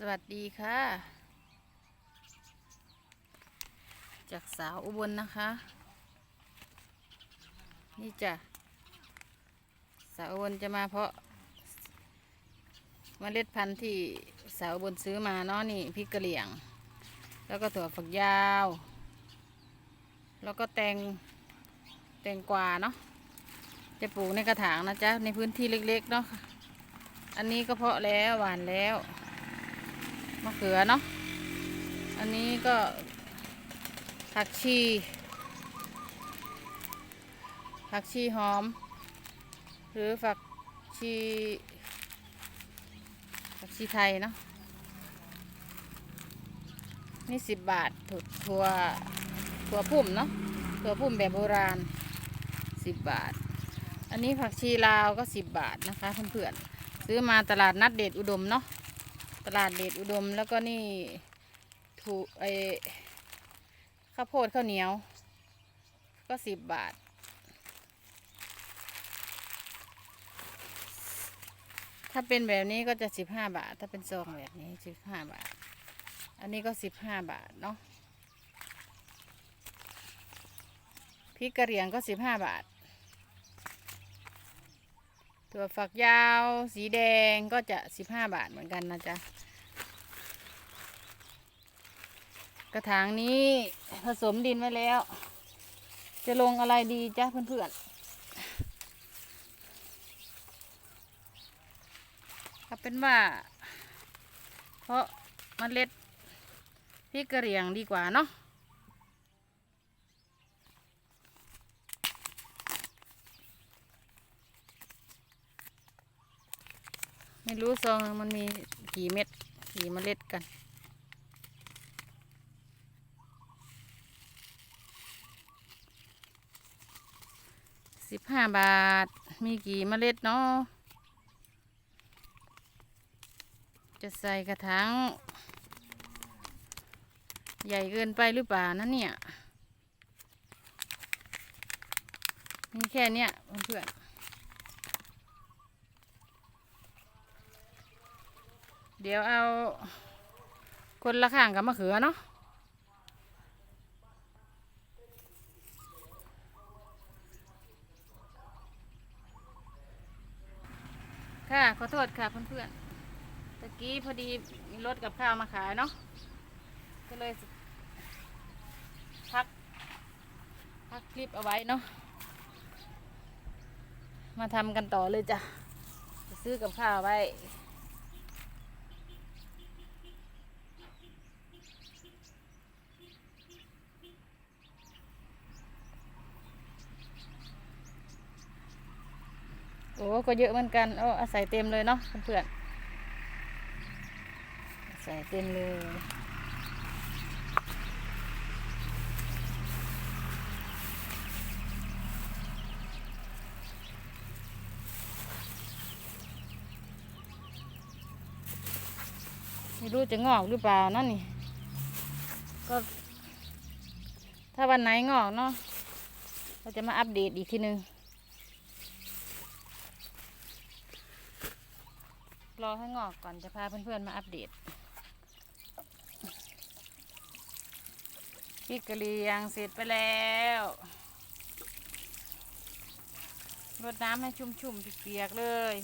สวัสดีค่ะ จากสาวอุบลนะคะ นี่จ้ะสาวอุบลจะมาเพราะเมล็ดพันธุ์ที่สาวอุบลซื้อมาเนาะนี่พริกกะเหรี่ยง แล้วก็ถั่วฝักยาว แล้วก็แตงแตงกวาเนาะจะปลูกในกระถางนะจ๊ะในพื้นที่เล็กๆเนาะอันนี้ก็เพาะแล้วหวานแล้ว มะเขือเนาะ อันนี้ก็ผักชี ผักชีหอม หรือผักชีผักชีไทยเนาะ นี่สิบบาทถั่วถั่วถั่วพุ่มเนาะถั่วพุ่มแบบโบราณสิบบาท อันนี้ผักชีลาวก็สิบบาทนะคะเพื่อนๆ ซื้อมาตลาดนัดเดชอุดมเนาะ ตลาดเดชอุดมแล้วก็นี่ถูไอข้าวโพดข้าวเหนียว ก็สิบบาท ถ้าเป็นแบบนี้ก็จะสิบห้าบาท ถ้าเป็นซองแบบนี้สิบห้าบาท อันนี้ก็สิบห้าบาทเนาะพริกกระเหรี่ยงก็สิบห้าบาท ถั่วฝักยาว สีแดงก็จะสิบห้าบาทเหมือนกันนะจ๊ะ ก ระถางนี้ผสมดินไว้แล้ว จะลงอะไรดีจ้ะเพื่อนๆเอาเป็นว่า เพราะมเมล็ดพริกกระเหรี่ยงดีกว่าเนาะไม่รู้ซองมันมีกี่เม็ดกี่เมล็ดกัน สิบห้าบาท มีกี่เมล็ดเนาะจะใส่กระถางใหญ่เกินไปหรือเปล่านะเนี่ย มีแค่เนี้ยเพื่อนเดี๋ยวเอาคนละข้างกับมะเขือเนาะ ค่ะ ขอโทษค่ะเพื่อนๆตะกี้พอดีมีรถกับข้าวมาขายเนาะก็เลยพักพักคลิปเอาไว้เนาะมาทำกันต่อเลยจ้ะจะซื้อกับข้าวไว้ โอ้ก็เยอะเหมือนกันโอ้อาศัยเต็มเลยเนาะเพื่อนอาศัยเต็มเลยไม่รู้จะงอกหรือเปล่านั่นนี่ ก็ ถ้าวันไหนงอกเนาะเราจะมาอัปเดตอีกทีนึง รอให้งอกก่อนจะพาเพื่อนๆมาอัปเดตพริกกะเหรียงเสร็จไปแล้วรดน้ำให้ชุ่มๆเปียกๆเลย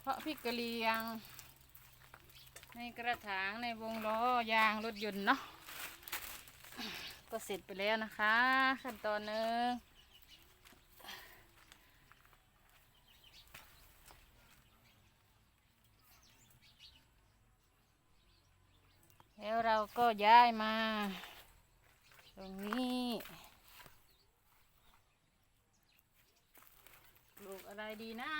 เพราะพริกกะเหรียง ในกระถางในวงล้อยางรถยนต์เนาะ ก็เสร็จไปแล้วนะคะ ขั้นตอนหนึ่งแล้วเราก็ย้ายมา ตรงนี้ปลูกอะไรดีนะ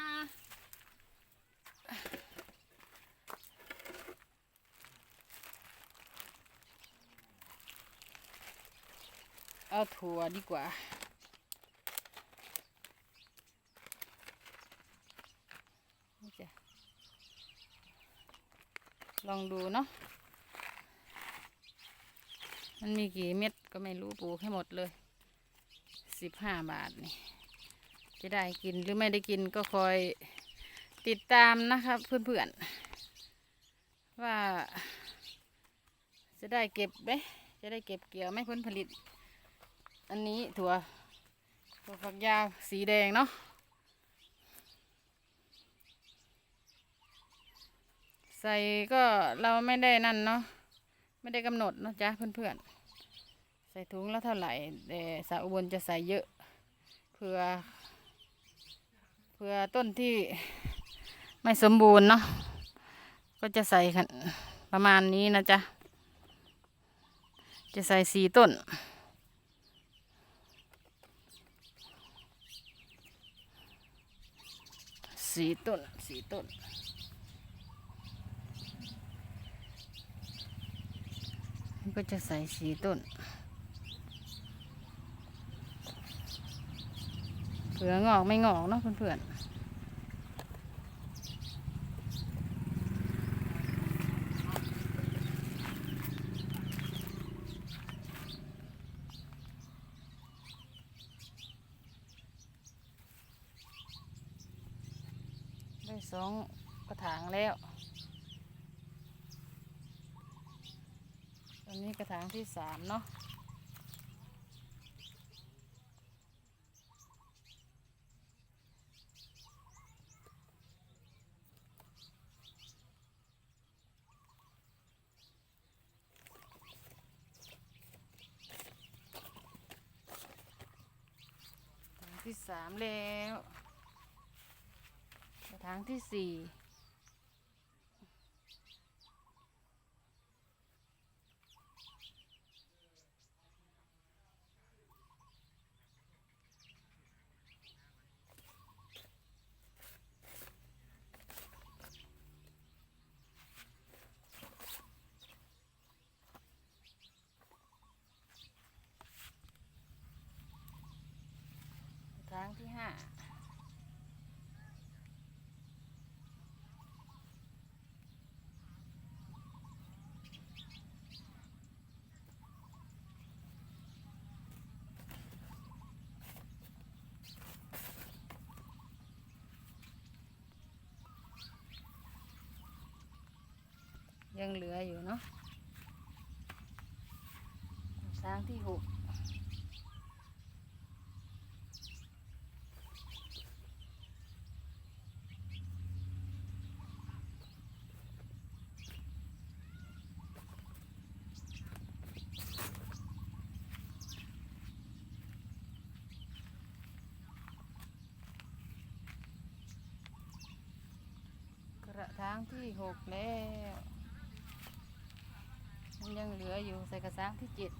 เอาถั่วดีกว่า ลองดูเนาะ มันมีกี่เม็ดก็ไม่รู้ปลูกให้หมดเลย สิบห้าบาทนี่ จะได้กินหรือไม่ได้กินก็คอยติดตามนะครับเพื่อนๆ ว่าจะได้เก็บไหมจะได้เก็บเกี่ยวไหมผลผลิต อันนี้ถั่วถั่วฝักยาวสีแดงเนาะใส่ก็เราไม่ได้นั่นเนาะไม่ได้กำหนดเนาะจ้ะเพื่อนๆ ใส่ถุงแล้วเท่าไหร่แต่สาวอุบลจะใส่เยอะเพื่อเพื่อต้นที่ไม่สมบูรณ์เนาะก็จะใส่ประมาณนี้นะจ๊ะจะใส่สีต้น สีต้นสีต้น ก็จะใส่สีต้นเผื่องอกไม่งอกเนาะเพื่อนๆ สองกระถางแล้ว ตอนนี้กระถางที่สามเนาะที่สามแล้ว กระถางที่สี่กระถางที่ห้า ยังเหลืออยู่เนาะกระถางที่หกกระถางที่หกแล้วมัน ยังเหลืออยู่ใส่กระถางที่เจ็ด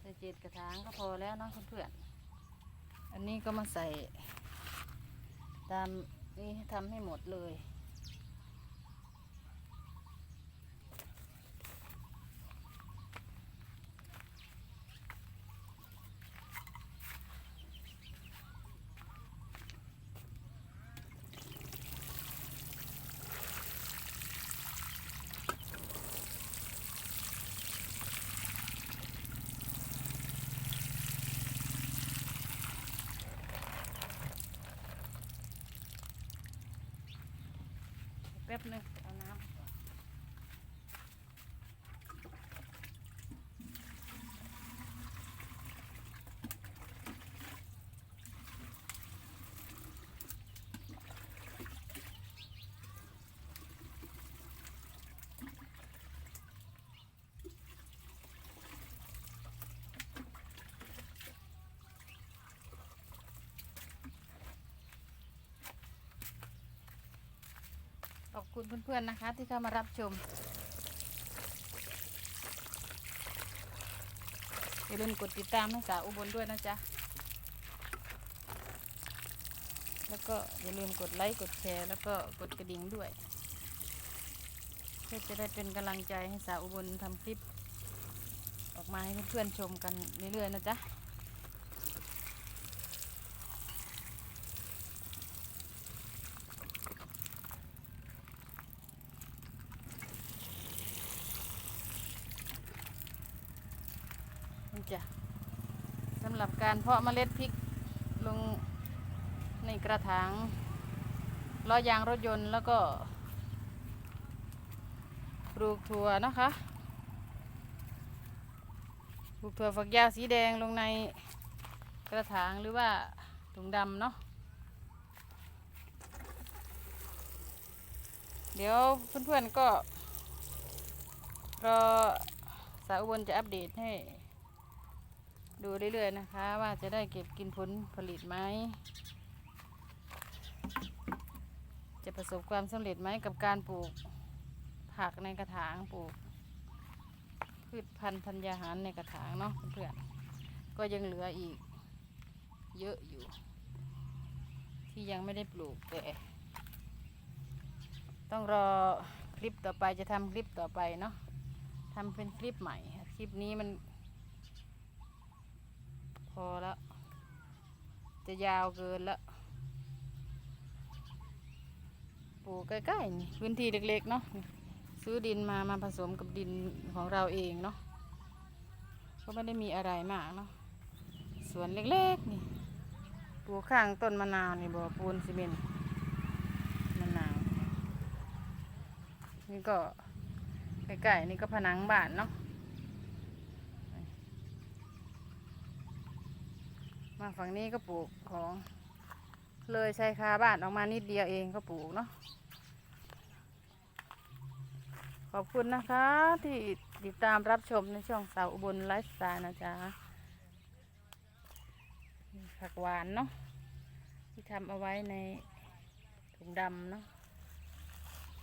ใส่เจ็ดกระถางก็พอแล้วเนาะเพื่อนๆอันนี้ก็มาใส่ตามนี่ทำให้หมดเลย แป๊บนึง ขอบคุณเพื่อนๆนะคะ ที่เข้ามารับชมอย่าลืมกดติดตามให้สาวอุบลด้วยนะจ๊ะ แล้วก็อย่าลืมกดไลค์กดแชร์ แล้วก็กดกระดิ่งด้วย เพื่อจะได้เป็นกำลังใจให้สาวอุบลทำคลิป ออกมาให้เพื่อนๆชมกันเรื่อยๆนะจ๊ะจ้ะสำหรับการเพราะเมล็ดพริกลงในกระถางล้อยางรถยนต์แล้วก็ปลูกถั่วนะคะปลูกถั่วฝักยาวสีแดงลงในกระถางหรือว่าถุงดำเนาะเดี๋ยวเพื่อนๆก็รอสาวอุบลจะอัปเดตให้ ดูเรื่อยๆนะคะ ว่าจะได้เก็บกินผลผลิตไหม จะประสบความสำเร็จไหมกับการปลูกผักในกระถางปลูก พืชพันธุ์ธัญญาหารในกระถางเนาะเพื่อนๆก็ยังเหลืออีก เยอะอยู่ ที่ยังไม่ได้ปลูกแต่ต้องรอคลิปต่อไปจะทำคลิปต่อไปเนาะทำเป็นคลิปใหม่ คลิปนี้มัน พอแล้ว จะยาวเกินล้วปลูกใกล้ๆนี่พื้นที่เล็กๆเนาะซื้อดินมามาผสมกับดินของเราเองเนาะก็ไม่ได้มีอะไรมากเนาะสวนเล็กๆนี่ปลูกข้างต้นมะนาวนี่บ่อปูนซีเมนต์มะนาวนี่ก็ใกล้ๆนี่ก็ผนังบ้านเนาะ มาฝั่งนี้ก็ปลูกของ เลยชายคาบ้านออกมานิดเดียวเองก็ปลูกเนาะขอบคุณนะคะที่ติดตามรับชมในช่องสาวอุบลไลฟ์สไตล์นะจ๊ะผักหวานเนาะที่ทำเอาไว้ในถุงดำเนาะ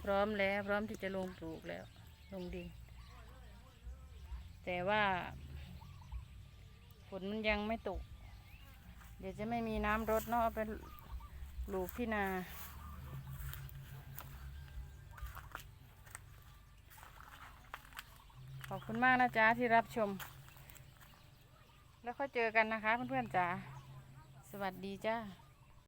พร้อมแล้วพร้อมที่จะลงปลูกแล้ว ลงดิน แต่ว่าฝนมันยังไม่ตก เดี๋ยวจะไม่มีน้ำรดเนาะเอาไปปลูกที่นา ขอบคุณมากนะจ๊ะที่รับชม แล้วค่อยเจอกันนะคะเพื่อนๆจ๋าสวัสดีจ้า